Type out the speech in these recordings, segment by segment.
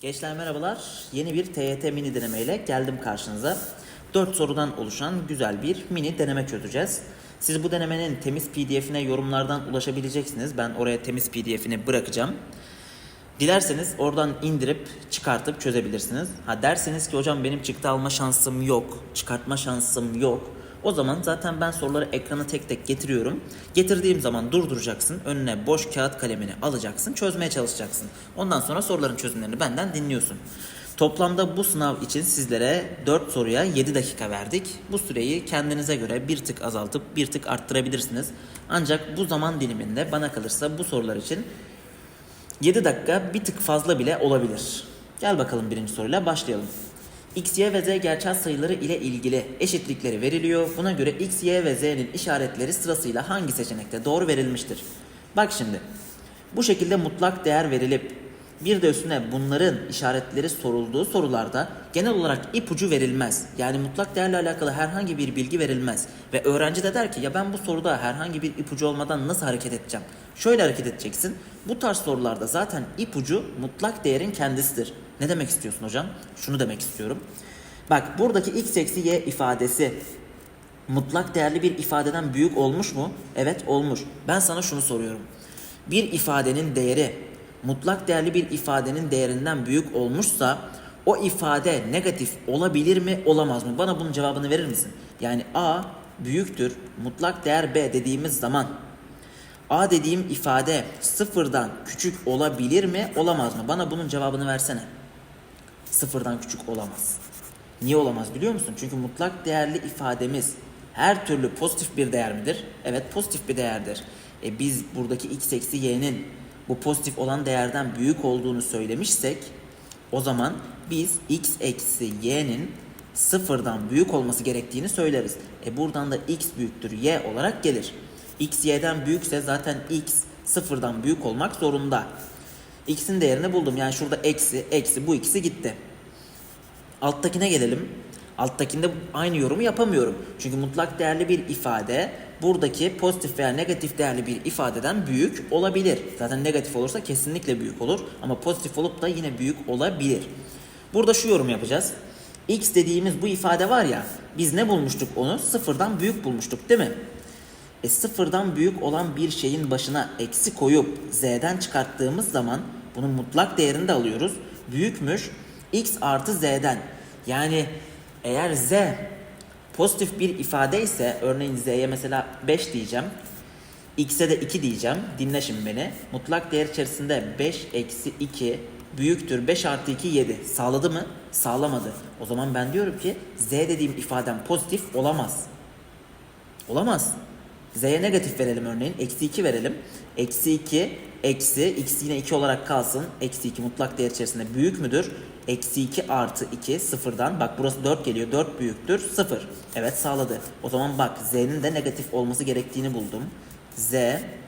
Gençler merhabalar. Yeni bir TYT mini denemeyle geldim karşınıza. 4 sorudan oluşan güzel bir mini deneme çözeceğiz. Siz bu denemenin temiz pdf'ine yorumlardan ulaşabileceksiniz. Ben oraya temiz pdf'ini bırakacağım. Dilerseniz oradan indirip çıkartıp çözebilirsiniz. Ha derseniz ki hocam benim çıktı alma şansım yok, çıkartma şansım yok. O zaman zaten ben soruları ekrana tek tek getiriyorum. Getirdiğim zaman durduracaksın. Önüne boş kağıt kalemini alacaksın. Çözmeye çalışacaksın. Ondan sonra soruların çözümlerini benden dinliyorsun. Toplamda bu sınav için sizlere 4 soruya 7 dakika verdik. Bu süreyi kendinize göre bir tık azaltıp bir tık arttırabilirsiniz. Ancak bu zaman diliminde bana kalırsa bu sorular için 7 dakika bir tık fazla bile olabilir. Gel bakalım birinci soruyla başlayalım. X, Y ve Z gerçel sayıları ile ilgili eşitlikleri veriliyor. Buna göre X, Y ve Z'nin işaretleri sırasıyla hangi seçenekte doğru verilmiştir? Bak şimdi. Bu şekilde mutlak değer verilip bir de üstüne bunların işaretleri sorulduğu sorularda genel olarak ipucu verilmez. Yani mutlak değerle alakalı herhangi bir bilgi verilmez. Ve öğrenci de der ki ya ben bu soruda herhangi bir ipucu olmadan nasıl hareket edeceğim? Şöyle hareket edeceksin. Bu tarz sorularda zaten ipucu mutlak değerin kendisidir. Ne demek istiyorsun hocam? Şunu demek istiyorum. Bak buradaki x eksi y ifadesi mutlak değerli bir ifadeden büyük olmuş mu? Evet olmuş. Ben sana şunu soruyorum. Bir ifadenin değeri mutlak değerli bir ifadenin değerinden büyük olmuşsa o ifade negatif olabilir mi olamaz mı? Bana bunun cevabını verir misin? Yani a büyüktür mutlak değer b dediğimiz zaman a dediğim ifade sıfırdan küçük olabilir mi olamaz mı? Bana bunun cevabını versene. Sıfırdan küçük olamaz. Niye olamaz biliyor musun? Çünkü mutlak değerli ifademiz her türlü pozitif bir değer midir? Evet pozitif bir değerdir. E biz buradaki x eksi y'nin bu pozitif olan değerden büyük olduğunu söylemişsek o zaman biz x eksi y'nin sıfırdan büyük olması gerektiğini söyleriz. E buradan da x büyüktür y olarak gelir. x y'den büyükse zaten x sıfırdan büyük olmak zorunda. x'in değerini buldum. Yani şurada eksi, eksi bu ikisi gitti. Alttakine gelelim. Alttakinde aynı yorumu yapamıyorum. Çünkü mutlak değerli bir ifade buradaki pozitif veya negatif değerli bir ifadeden büyük olabilir. Zaten negatif olursa kesinlikle büyük olur ama pozitif olup da yine büyük olabilir. Burada şu yorum yapacağız. X dediğimiz bu ifade var ya biz ne bulmuştuk onu? Sıfırdan büyük bulmuştuk değil mi? E sıfırdan büyük olan bir şeyin başına eksi koyup z'den çıkarttığımız zaman bunun mutlak değerini de alıyoruz. Büyükmüş x artı z'den. Yani eğer z pozitif bir ifade ise örneğin z'ye mesela 5 diyeceğim. x'e de 2 diyeceğim. Dinle şimdi beni. Mutlak değer içerisinde 5 eksi 2 büyüktür 5 artı 2 7. Sağladı mı? Sağlamadı. O zaman ben diyorum ki z dediğim ifadem pozitif olamaz. Olamaz. Z'ye negatif verelim örneğin. Eksi 2 verelim. Eksi 2 eksi x yine 2 olarak kalsın. Eksi 2 mutlak değer içerisinde büyük müdür? Eksi 2 artı 2 sıfırdan. Bak burası 4 geliyor. 4 büyüktür 0. Evet sağladı. O zaman bak z'nin de negatif olması gerektiğini buldum. z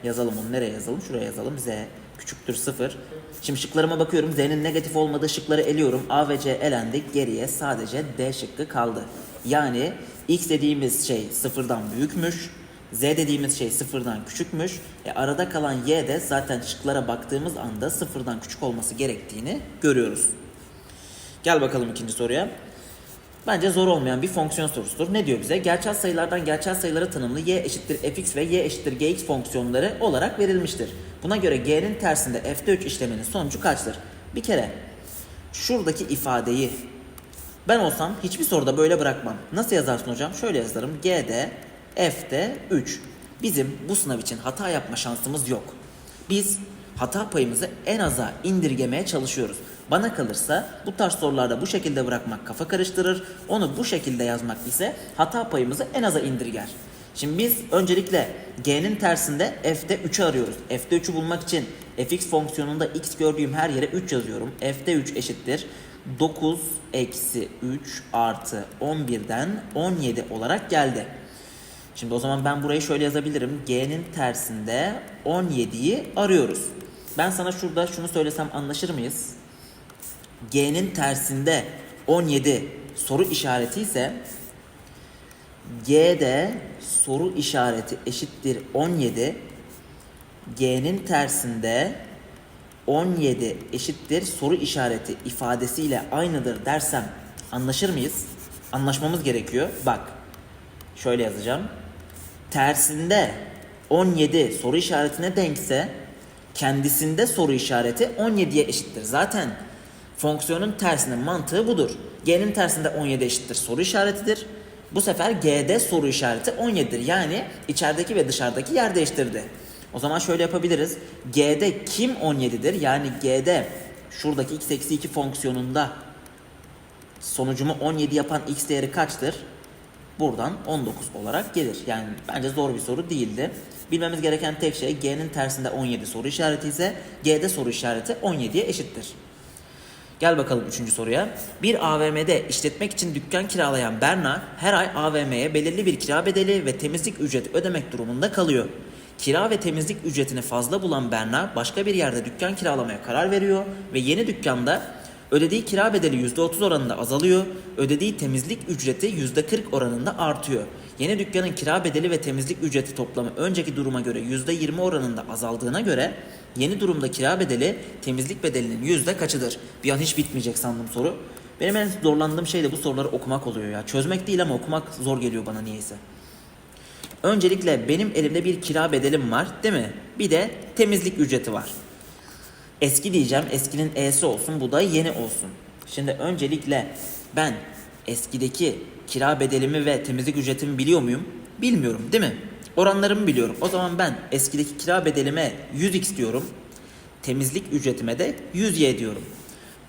yazalım onu nereye yazalım? Şuraya yazalım. z küçüktür 0. Şimdi şıklarıma bakıyorum. Z'nin negatif olmadığı şıkları eliyorum. A ve C elendi. Geriye sadece D şıkkı kaldı. Yani x dediğimiz şey sıfırdan büyükmüş. Z dediğimiz şey sıfırdan küçükmüş. E arada kalan y de zaten şıklara baktığımız anda sıfırdan küçük olması gerektiğini görüyoruz. Gel bakalım ikinci soruya. Bence zor olmayan bir fonksiyon sorusudur. Ne diyor bize? Gerçel sayılardan gerçel sayılara tanımlı y eşittir fx ve y eşittir gx fonksiyonları olarak verilmiştir. Buna göre g'nin tersinde f'de 3 işleminin sonucu kaçtır? Bir kere şuradaki ifadeyi ben olsam hiçbir soruda böyle bırakmam. Nasıl yazarsın hocam? Şöyle yazarım. G'de F'de 3. Bizim bu sınav için hata yapma şansımız yok. Biz hata payımızı en aza indirgemeye çalışıyoruz. Bana kalırsa bu tarz sorularda bu şekilde bırakmak kafa karıştırır. Onu bu şekilde yazmak ise hata payımızı en aza indirger. Şimdi biz öncelikle g'nin tersinde f'de 3'ü arıyoruz. f'de 3'ü bulmak için fx fonksiyonunda x gördüğüm her yere 3 yazıyorum. f'de 3 eşittir. 9 eksi 3 artı 11'den 17 olarak geldi. Şimdi o zaman ben burayı şöyle yazabilirim. G'nin tersinde 17'yi arıyoruz. Ben sana şurada şunu söylesem anlaşır mıyız? G'nin tersinde 17 soru işareti ise G'de soru işareti eşittir 17. G'nin tersinde 17 eşittir soru işareti ifadesiyle aynıdır dersem anlaşır mıyız? Anlaşmamız gerekiyor. Bak şöyle yazacağım. Tersinde 17 soru işaretine denkse kendisinde soru işareti 17'ye eşittir. Zaten fonksiyonun tersinin mantığı budur. G'nin tersinde 17 eşittir soru işaretidir. Bu sefer G'de soru işareti 17'dir. Yani içerideki ve dışarıdaki yer değiştirdi. O zaman şöyle yapabiliriz. G'de kim 17'dir? Yani G'de şuradaki x eksi 2 fonksiyonunda sonucumu 17 yapan x değeri kaçtır? Buradan 19 olarak gelir. Yani bence zor bir soru değildi. Bilmemiz gereken tek şey G'nin tersinde 17 soru işareti ise G'de soru işareti 17'ye eşittir. Gel bakalım üçüncü soruya. Bir AVM'de işletmek için dükkan kiralayan Berna her ay AVM'ye belirli bir kira bedeli ve temizlik ücreti ödemek durumunda kalıyor. Kira ve temizlik ücretini fazla bulan Berna başka bir yerde dükkan kiralamaya karar veriyor ve yeni dükkanda ödediği kira bedeli %30 oranında azalıyor, ödediği temizlik ücreti %40 oranında artıyor. Yeni dükkanın kira bedeli ve temizlik ücreti toplamı önceki duruma göre %20 oranında azaldığına göre yeni durumda kira bedeli temizlik bedelinin yüzde kaçıdır? Bir an hiç bitmeyecek sandım soru. Benim en zorlandığım şey de bu soruları okumak oluyor ya. Çözmek değil ama okumak zor geliyor bana niyeyse. Öncelikle benim elimde bir kira bedelim var değil mi? Bir de temizlik ücreti var. Eski diyeceğim. Eskinin e'si olsun. Bu da yeni olsun. Şimdi öncelikle ben eskideki kira bedelimi ve temizlik ücretimi biliyor muyum? Bilmiyorum değil mi? Oranlarımı biliyorum. O zaman ben eskideki kira bedelime 100x diyorum. Temizlik ücretime de 100y diyorum.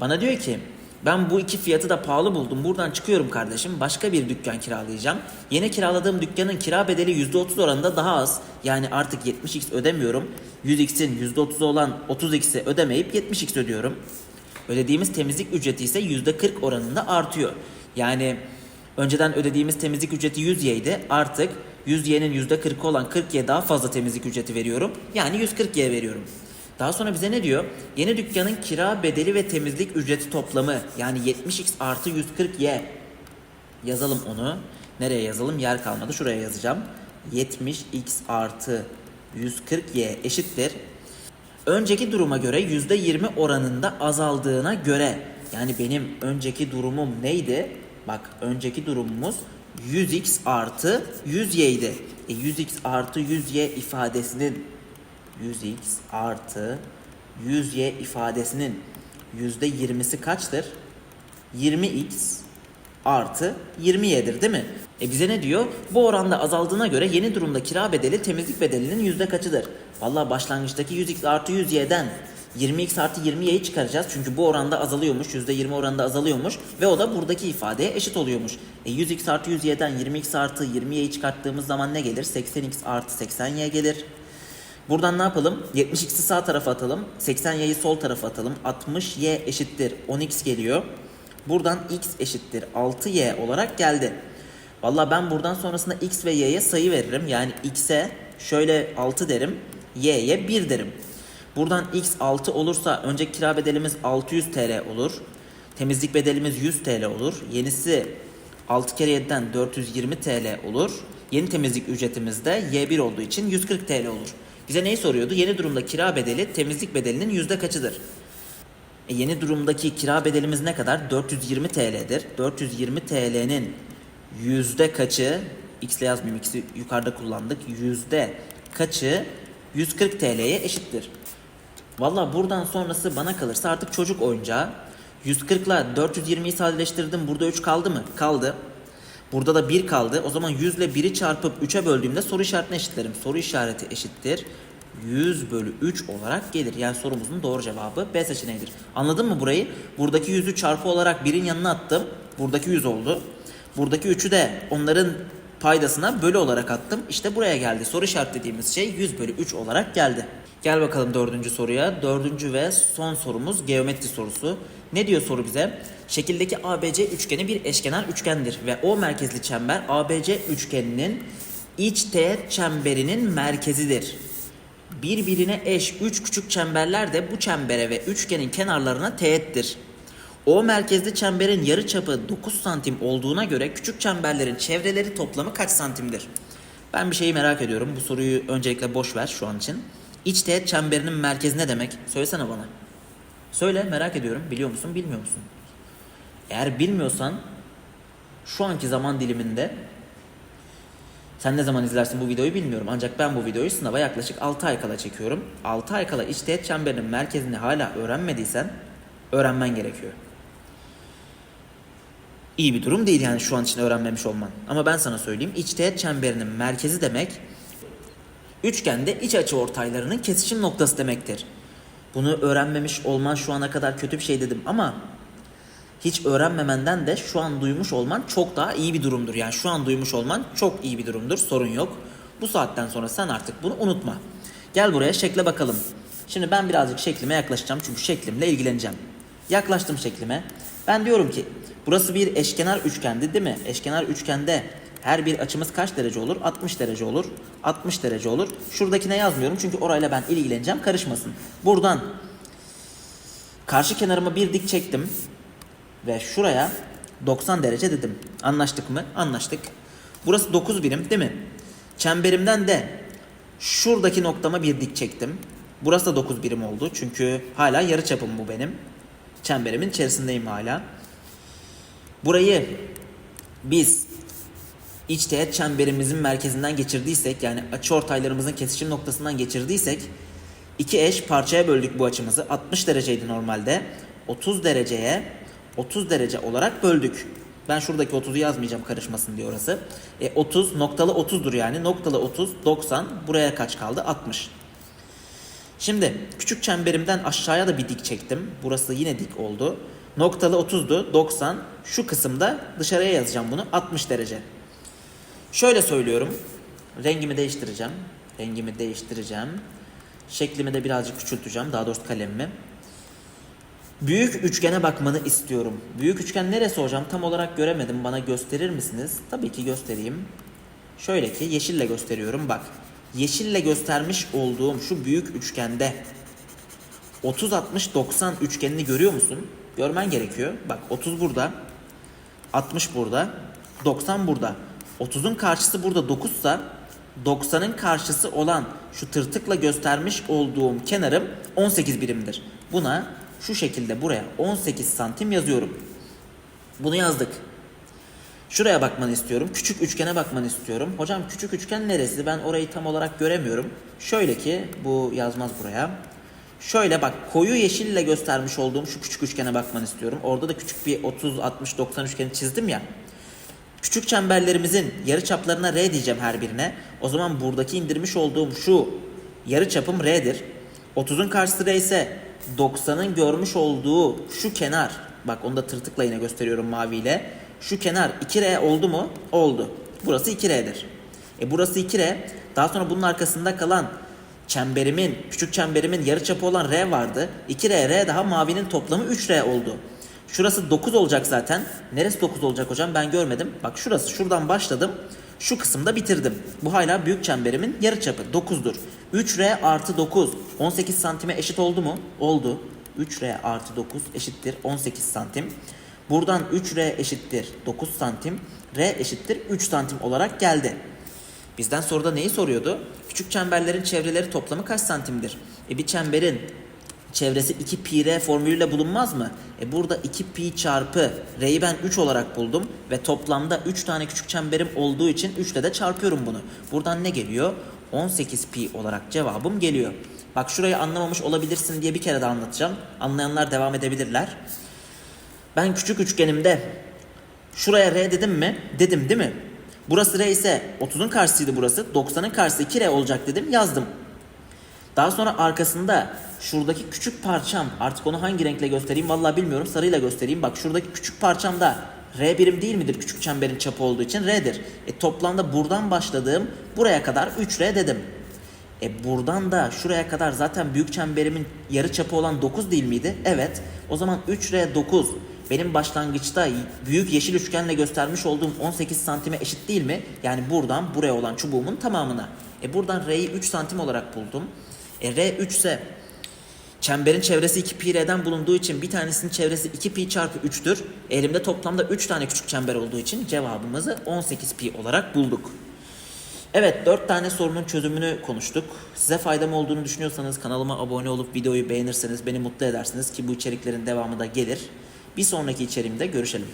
Bana diyor ki ben bu iki fiyatı da pahalı buldum. Buradan çıkıyorum kardeşim. Başka bir dükkan kiralayacağım. Yeni kiraladığım dükkanın kira bedeli %30 oranında daha az. Yani artık 70x ödemiyorum. 100x'in %30'u olan 30x'i ödemeyip 70x ödüyorum. Ödediğimiz temizlik ücreti ise %40 oranında artıyor. Yani önceden ödediğimiz temizlik ücreti 100y'ydi. Artık 100y'nin %40'ı olan 40y daha fazla temizlik ücreti veriyorum. Yani 140y veriyorum. Daha sonra bize ne diyor? Yeni dükkanın kira bedeli ve temizlik ücreti toplamı yani 70x artı 140y. Yazalım onu. Nereye yazalım? Yer kalmadı. Şuraya yazacağım. 70x artı 140y eşittir. Önceki duruma göre %20 oranında azaldığına göre yani benim önceki durumum neydi? Bak önceki durumumuz 100x artı 100y idi. E 100x artı 100y ifadesinin 100x artı 100y ifadesinin %20'si kaçtır? 20x artı 20y'dir değil mi? E bize ne diyor? Bu oranda azaldığına göre yeni durumda kira bedeli temizlik bedelinin yüzde kaçıdır? Vallahi başlangıçtaki 100x artı 100y'den 20x artı 20y'yi çıkaracağız. Çünkü bu oranda azalıyormuş. %20 oranında azalıyormuş. Ve o da buradaki ifadeye eşit oluyormuş. E 100x artı 100y'den 20x artı 20y'yi çıkarttığımız zaman ne gelir? 80x artı 80y gelir. Buradan ne yapalım? 70x'i sağ tarafa atalım. 80y'yi sol tarafa atalım. 60y eşittir 10x geliyor. Buradan x eşittir 6y olarak geldi. Valla ben buradan sonrasında x ve y'ye sayı veririm. Yani x'e şöyle 6 derim. y'ye 1 derim. Buradan x 6 olursa önceki kira bedelimiz 600 TL olur. Temizlik bedelimiz 100 TL olur. Yenisi 6 kere 7'den 420 TL olur. Yeni temizlik ücretimiz de Y1 olduğu için 140 TL olur. Bize neyi soruyordu? Yeni durumda kira bedeli temizlik bedelinin yüzde kaçıdır? E yeni durumdaki kira bedelimiz ne kadar? 420 TL'dir. 420 TL'nin yüzde kaçı? X ile yazmayayım ikisi yukarıda kullandık. Yüzde kaçı 140 TL'ye eşittir. Valla buradan sonrası bana kalırsa artık çocuk oyuncağı. 140 ile 420'yi sadeleştirdim. Burada 3 kaldı mı? Kaldı. Burada da 1 kaldı. O zaman 100 ile 1'i çarpıp 3'e böldüğümde soru işaretine eşitlerim. Soru işareti eşittir. 100 bölü 3 olarak gelir. Yani sorumuzun doğru cevabı B seçeneğidir. Anladın mı burayı? Buradaki 100'ü çarpı olarak 1'in yanına attım. Buradaki 100 oldu. Buradaki 3'ü de onların paydasına bölü olarak attım. İşte buraya geldi. Soru işaretlediğimiz şey 100 bölü 3 olarak geldi. Gel bakalım dördüncü soruya. Dördüncü ve son sorumuz geometri sorusu. Ne diyor soru bize? Şekildeki ABC üçgeni bir eşkenar üçgendir ve O merkezli çember ABC üçgeninin iç teğet çemberinin merkezidir. Birbirine eş üç küçük çemberler de bu çembere ve üçgenin kenarlarına teğettir. O merkezli çemberin yarıçapı 9 santim olduğuna göre küçük çemberlerin çevreleri toplamı kaç santimdir? Ben bir şeyi merak ediyorum. Bu soruyu öncelikle boş ver şu an için. İç teğet çemberinin merkezi ne demek? Söylesene bana. Söyle merak ediyorum. Biliyor musun, bilmiyor musun? Eğer bilmiyorsan şu anki zaman diliminde sen ne zaman izlersin bu videoyu bilmiyorum. Ancak ben bu videoyu sınava yaklaşık 6 ay kala çekiyorum. 6 ay kala iç teğet çemberinin merkezini hala öğrenmediysen öğrenmen gerekiyor. İyi bir durum değil yani şu an için öğrenmemiş olman. Ama ben sana söyleyeyim iç teğet çemberinin merkezi demek üçgende iç açı ortaylarının kesişim noktası demektir. Bunu öğrenmemiş olman şu ana kadar kötü bir şey dedim ama hiç öğrenmemenden de şu an duymuş olman çok daha iyi bir durumdur. Yani şu an duymuş olman çok iyi bir durumdur. Sorun yok. Bu saatten sonra sen artık bunu unutma. Gel buraya şekle bakalım. Şimdi ben birazcık şeklime yaklaşacağım çünkü şeklimle ilgileneceğim. Yaklaştım şeklime. Ben diyorum ki burası bir eşkenar üçgendi değil mi? Eşkenar üçgende her bir açımız kaç derece olur? 60 derece olur. 60 derece olur. Şuradakine yazmıyorum çünkü orayla ben ilgileneceğim karışmasın. Buradan karşı kenarıma bir dik çektim ve şuraya 90 derece dedim. Anlaştık mı? Anlaştık. Burası 9 birim değil mi? Çemberimden de şuradaki noktama bir dik çektim. Burası da 9 birim oldu. Çünkü hala yarı çapım bu benim. Çemberimin içerisindeyim hala. Burayı biz iç teğet çemberimizin merkezinden geçirdiysek yani açı ortaylarımızın kesişim noktasından geçirdiysek iki eş parçaya böldük bu açımızı. 60 dereceydi normalde. 30 dereceye 30 derece olarak böldük. Ben şuradaki 30'u yazmayacağım karışmasın diye orası. E 30 noktalı 30'dur yani. Noktalı 30 90 buraya kaç kaldı? 60. Şimdi küçük çemberimden aşağıya da bir dik çektim. Burası yine dik oldu. Noktalı 30'du 90. Şu kısımda dışarıya yazacağım bunu 60 derece. Şöyle söylüyorum. Rengimi değiştireceğim. Rengimi değiştireceğim. Şeklimi de birazcık küçülteceğim. Daha doğrusu kalemimi. Büyük üçgene bakmanı istiyorum. Büyük üçgen neresi hocam? Tam olarak göremedim. Bana gösterir misiniz? Tabii ki göstereyim. Şöyle ki yeşille gösteriyorum. Bak. Yeşille göstermiş olduğum şu büyük üçgende 30 60 90 üçgenini görüyor musun? Görmen gerekiyor. Bak 30 burada. 60 burada. 90 burada. 30'un karşısı burada 9 ise 90'ın karşısı olan şu tırtıkla göstermiş olduğum kenarım 18 birimdir. Buna şu şekilde buraya 18 santim yazıyorum. Bunu yazdık. Şuraya bakmanı istiyorum. Küçük üçgene bakmanı istiyorum. Hocam küçük üçgen neresi? Ben orayı tam olarak göremiyorum. Şöyle ki bu yazmaz buraya. Şöyle bak koyu yeşille göstermiş olduğum şu küçük üçgene bakmanı istiyorum. Orada da küçük bir 30, 60, 90 üçgeni çizdim ya. Küçük çemberlerimizin yarı çaplarına R diyeceğim her birine. O zaman buradaki indirmiş olduğum şu yarı çapım R'dir. 30'un karşısı R ise 90'ın görmüş olduğu şu kenar bak onu da tırtıkla yine gösteriyorum maviyle. Şu kenar 2R oldu mu? Oldu. Burası 2R'dir. E burası 2R. Daha sonra bunun arkasında kalan çemberimin, küçük çemberimin yarıçapı olan R vardı. 2R, R daha mavinin toplamı 3R oldu. Şurası 9 olacak zaten. Neresi 9 olacak hocam ben görmedim. Bak şurası şuradan başladım. Şu kısımda bitirdim. Bu hala büyük çemberimin yarıçapı 9'dur. 3R artı 9 18 santime eşit oldu mu? Oldu. 3R artı 9 eşittir 18 santim. Buradan 3R eşittir 9 santim. R eşittir 3 santim olarak geldi. Bizden soruda neyi soruyordu? Küçük çemberlerin çevreleri toplamı kaç santimdir? E bir çemberin çevresi 2 pi r formülüyle bulunmaz mı? E burada 2 pi çarpı r'yi ben 3 olarak buldum ve toplamda 3 tane küçük çemberim olduğu için 3 ile de çarpıyorum bunu. Buradan ne geliyor? 18 pi olarak cevabım geliyor. Bak şurayı anlamamış olabilirsin diye bir kere daha anlatacağım. Anlayanlar devam edebilirler. Ben küçük üçgenimde şuraya r dedim mi? Dedim değil mi? Burası r ise 30'un karşısıydı burası. 90'ın karşısı 2r olacak dedim yazdım. Daha sonra arkasında şuradaki küçük parçam artık onu hangi renkle göstereyim vallahi bilmiyorum sarıyla göstereyim. Bak şuradaki küçük parçamda R birim değil midir küçük çemberin çapı olduğu için R'dir. E toplamda buradan başladığım buraya kadar 3R dedim. E buradan da şuraya kadar zaten büyük çemberimin yarı çapı olan 9 değil miydi? Evet. O zaman 3R 9 benim başlangıçta büyük yeşil üçgenle göstermiş olduğum 18 santime eşit değil mi? Yani buradan buraya olan çubuğumun tamamına. E buradan R'yi 3 santim olarak buldum. E R 3 ise çemberin çevresi 2 pi R'den bulunduğu için bir tanesinin çevresi 2 pi çarpı 3'tür. Elimde toplamda 3 tane küçük çember olduğu için cevabımızı 18 pi olarak bulduk. Evet 4 tane sorunun çözümünü konuştuk. Size faydam olduğunu düşünüyorsanız kanalıma abone olup videoyu beğenirseniz beni mutlu edersiniz ki bu içeriklerin devamı da gelir. Bir sonraki içeriğimde görüşelim.